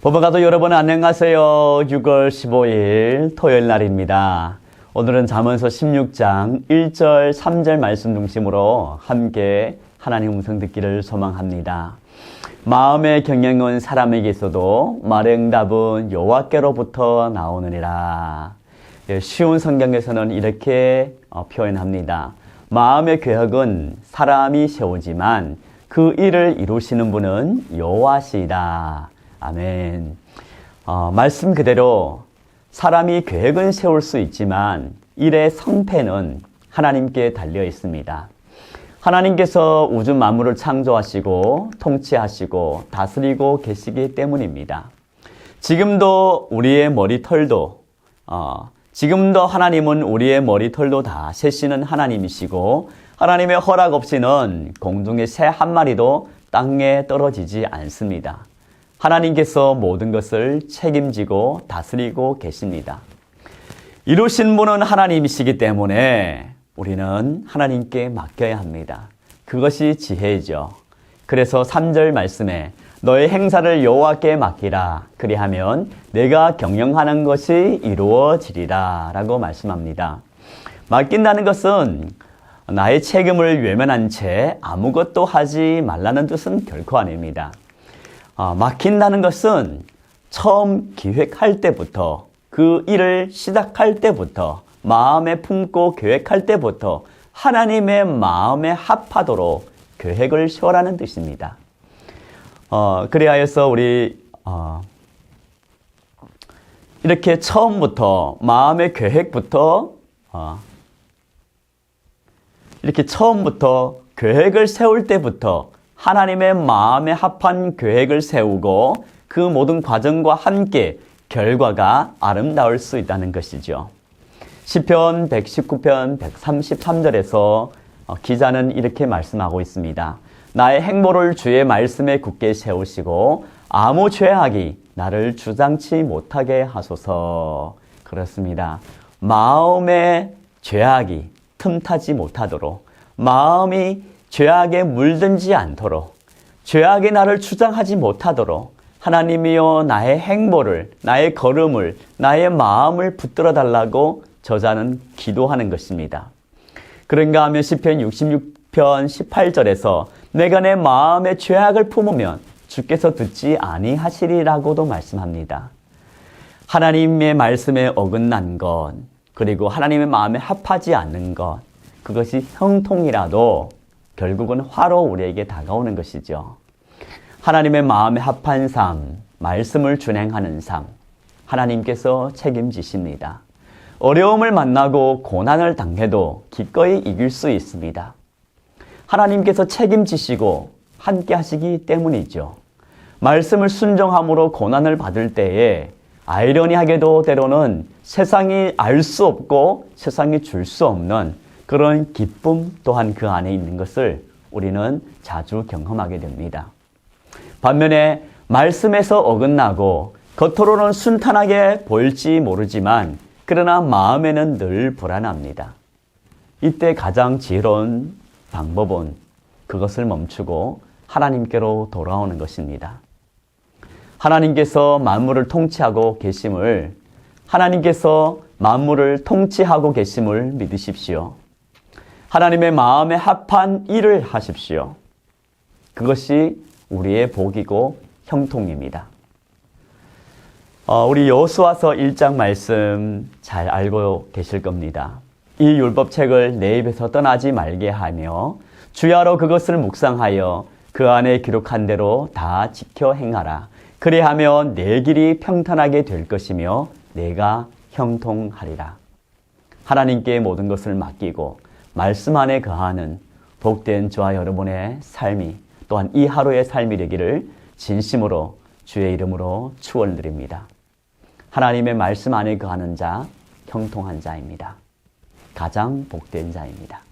법원가도 여러분 안녕하세요. 6월 15일 토요일 날입니다. 오늘은 잠언서 16장 1절 3절 말씀 중심으로 함께 하나님 음성 듣기를 소망합니다. 마음의 경영은 사람에게 있어도 말의 응답은 여호와께로부터 나오느니라. 예, 쉬운 성경에서는 이렇게 어, 표현합니다. 마음의 계획은 사람이 세우지만 그 일을 이루시는 분은 여호와시다. 아멘. 어, 말씀 그대로 사람이 계획은 세울 수 있지만 일의 성패는 하나님께 달려 있습니다. 하나님께서 우주 만물을 창조하시고 통치하시고 다스리고 계시기 때문입니다. 지금도 우리의 머리털도 어, 지금도 하나님은 우리의 머리털도 다 세시는 하나님이시고 하나님의 허락 없이는 공중의 새 한 마리도 땅에 떨어지지 않습니다. 하나님께서 모든 것을 책임지고 다스리고 계십니다. 이루신 분은 하나님이시기 때문에 우리는 하나님께 맡겨야 합니다. 그것이 지혜죠. 그래서 3절 말씀에 너의 행사를 여호와께 맡기라. 그리하면 내가 경영하는 것이 이루어지리라. 라고 말씀합니다. 맡긴다는 것은 나의 책임을 외면한 채 아무것도 하지 말라는 뜻은 결코 아닙니다. 어, 맡긴다는 것은 처음 기획할 때부터 그 일을 시작할 때부터 마음에 품고 계획할 때부터 하나님의 마음에 합하도록 계획을 세우라는 뜻입니다. 어, 그리하여서 우리 어, 이렇게 처음부터 마음의 계획부터 어, 이렇게 처음부터 계획을 세울 때부터 하나님의 마음에 합한 계획을 세우고 그 모든 과정과 함께 결과가 아름다울 수 있다는 것이죠. 시편 119편 133절에서 어, 기자는 이렇게 말씀하고 있습니다. 나의 행보를 주의 말씀에 굳게 세우시고 아무 죄악이 나를 주장치 못하게 하소서. 그렇습니다. 마음의 죄악이 틈타지 못하도록 마음이 죄악에 물든지 않도록 죄악이 나를 주장하지 못하도록 하나님이여 나의 행보를 나의 걸음을 나의 마음을 붙들어 달라고 저자는 기도하는 것입니다. 그런가 하면 시편 66편 18절에서 내가 내 마음의 죄악을 품으면 주께서 듣지 아니하시리라고도 말씀합니다. 하나님의 말씀에 어긋난 것, 그리고 하나님의 마음에 합하지 않는 것, 그것이 형통이라도 결국은 화로 우리에게 다가오는 것이죠. 하나님의 마음에 합한 삶, 말씀을 준행하는 삶, 하나님께서 책임지십니다. 어려움을 만나고 고난을 당해도 기꺼이 이길 수 있습니다. 하나님께서 책임지시고 함께 하시기 때문이죠. 말씀을 순종함으로 고난을 받을 때에 아이러니하게도 때로는 세상이 알 수 없고 세상이 줄 수 없는 그런 기쁨 또한 그 안에 있는 것을 우리는 자주 경험하게 됩니다. 반면에 말씀에서 어긋나고 겉으로는 순탄하게 보일지 모르지만 그러나 마음에는 늘 불안합니다. 이때 가장 지혜로운 방법은 그것을 멈추고 하나님께로 돌아오는 것입니다. 하나님께서 만물을 통치하고 계심을 하나님께서 만물을 통치하고 계심을 믿으십시오. 하나님의 마음에 합한 일을 하십시오. 그것이 우리의 복이고 형통입니다. 어, 우리 여호수아서 1장 말씀 잘 알고 계실 겁니다. 이 율법책을 내 입에서 떠나지 말게 하며 주야로 그것을 묵상하여 그 안에 기록한 대로 다 지켜 행하라. 그리하면 내 길이 평탄하게 될 것이며 내가 형통하리라. 하나님께 모든 것을 맡기고 말씀 안에 거하는 복된 저와 여러분의 삶이 또한 이 하루의 삶이 되기를 진심으로 주의 이름으로 축원드립니다. 하나님의 말씀 안에 거하는 자 형통한 자입니다. 가장 복된 자입니다.